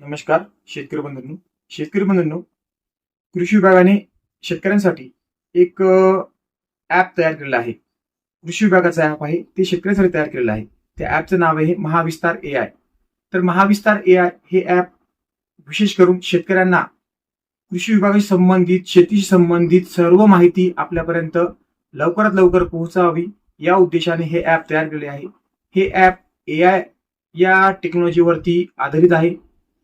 नमस्कार शेतकरी बंधूंनो. शेतकरी बंधूंनो कृषी विभागाने शेतकऱ्यांसाठी एक ॲप तयार केलेलं आहे. कृषी विभागाचं ॲप आहे ते शेतकऱ्यांसाठी तयार केलेलं आहे. त्या ॲपचं नाव आहे महाविस्तार ए आय तर महाविस्तार ए आय हे ॲप विशेष करून शेतकऱ्यांना कृषी विभागाशी संबंधित शेतीशी संबंधित सर्व माहिती आपल्यापर्यंत लवकरात लवकर पोहोचावी या उद्देशाने हे ॲप तयार केले आहे. हे ॲप ए आय या टेक्नॉलॉजीवरती आधारित आहे.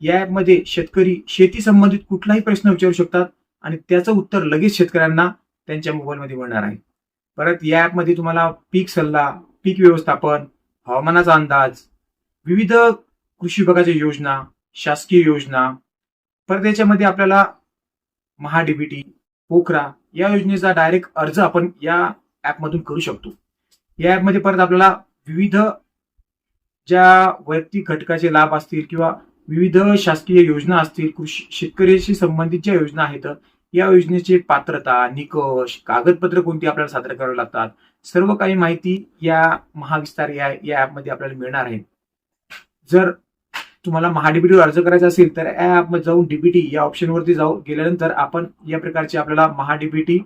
या ॲपमध्ये शेतकरी शेती संबंधित कुठलाही प्रश्न विचारू शकतात आणि त्याचं उत्तर लगेच शेतकऱ्यांना त्यांच्या मोबाईलमध्ये मिळणार आहे. परत या ॲपमध्ये तुम्हाला पीक सल्ला पीक व्यवस्थापन हवामानाचा अंदाज विविध कृषी विभागाच्या योजना शासकीय योजना परत याच्यामध्ये आपल्याला महाडीबीटी पोखरा या योजनेचा डायरेक्ट अर्ज आपण या ॲपमधून करू शकतो. या ॲपमध्ये परत आपल्याला विविध ज्या वैयक्तिक घटकाचे लाभ असतील किंवा विविध शासकीय योजना असतील कृषी शेतकऱ्याशी संबंधित ज्या योजना आहेत या योजनेची पात्रता निकष कागदपत्र कोणती आपल्याला सादर करावी लागतात सर्व काही माहिती या महाविस्तार या या ऍपमध्ये आपल्याला मिळणार आहे. जर तुम्हाला महाडीबीटीवर अर्ज करायचा असेल तर या ऍपमध्ये जाऊन डीबीटी या ऑप्शनवरती जाऊ गेल्यानंतर आपण या प्रकारचे आपल्याला महाडीबीटी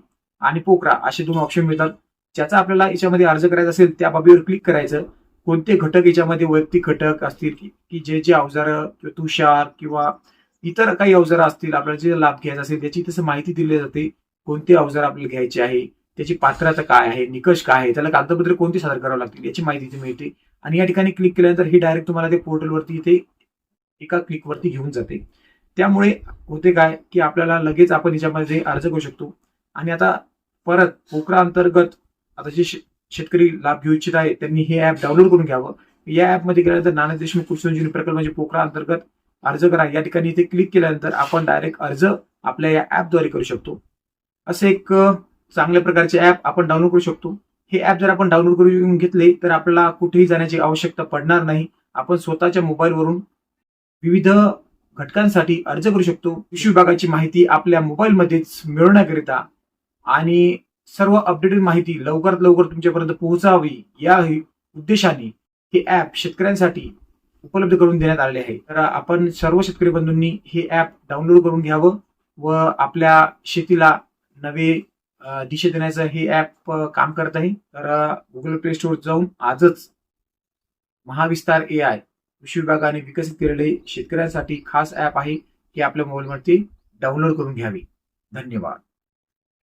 आणि पोकरा असे दोन ऑप्शन मिळतात. ज्याचा आपल्याला याच्यामध्ये अर्ज करायचा असेल त्या बाबीवर क्लिक करायचं. कोणते घटक याच्यामध्ये वैयक्तिक घटक असतील की की जे जे अवजारं किंवा तुषार किंवा इतर काही अवजारं असतील आपल्याला जे लाभ घ्यायचा असेल त्याची तसं माहिती दिली जाते. कोणते अवजार आपल्याला घ्यायचे आहे? त्याची पात्रता काय आहे? निकष काय आहे? त्याला कागदपत्र कोणती सादर करावं लागतील? याची माहिती इथे मिळते. आणि या ठिकाणी क्लिक केल्यानंतर हे डायरेक्ट तुम्हाला ते पोर्टलवरती इथे एका क्लिकवरती घेऊन जाते. त्यामुळे होते काय की आपल्याला लगेच आपण याच्यामध्ये अर्ज करू शकतो. आणि आता परत पोकरा अंतर्गत आता जे शेतकरी लाभ घेऊ इच्छित आहे त्यांनी हे ऍप डाउनलोड करून घ्यावं. या ऍपमध्ये गेल्यानंतर नाना देशमुख कृषी संजीवनी प्रकल्प म्हणजे अंतर्गत अर्ज करा. या ठिकाणी इथे क्लिक केल्यानंतर आपण डायरेक्ट अर्ज आपल्या या ऍपद्वारे करू शकतो. असे एक चांगल्या प्रकारचे ऍप आपण डाउनलोड करू शकतो. हे ऍप जर आपण डाउनलोड करून घेतले तर आपल्याला कुठेही जाण्याची आवश्यकता पडणार नाही. आपण स्वतःच्या मोबाईलवरून विविध घटकांसाठी अर्ज करू शकतो. कृषी विभागाची माहिती आपल्या मोबाईलमध्येच मिळवण्याकरिता आणि सर्व अपडेटेड माहिती लवकरात लवकर तुमच्यापर्यंत पोहोचावी. या उद्देशाने हे ऍप शेतकऱ्यांसाठी उपलब्ध करून देण्यात आले आहे. तर आपण सर्व शेतकरी बंधूंनी हे ऍप डाउनलोड करून घ्यावं व आपल्या शेतीला नवे दिशे दिशा देण्याचं हे ऍप काम करत आहे. तर गुगल प्ले स्टोर जाऊन आजच महाविस्तार ए आय कृषी विभागाने विकसित केलेले शेतकऱ्यांसाठी खास ऍप आहे हे आपल्या मोबाईलवरती डाउनलोड करून घ्यावे. धन्यवाद.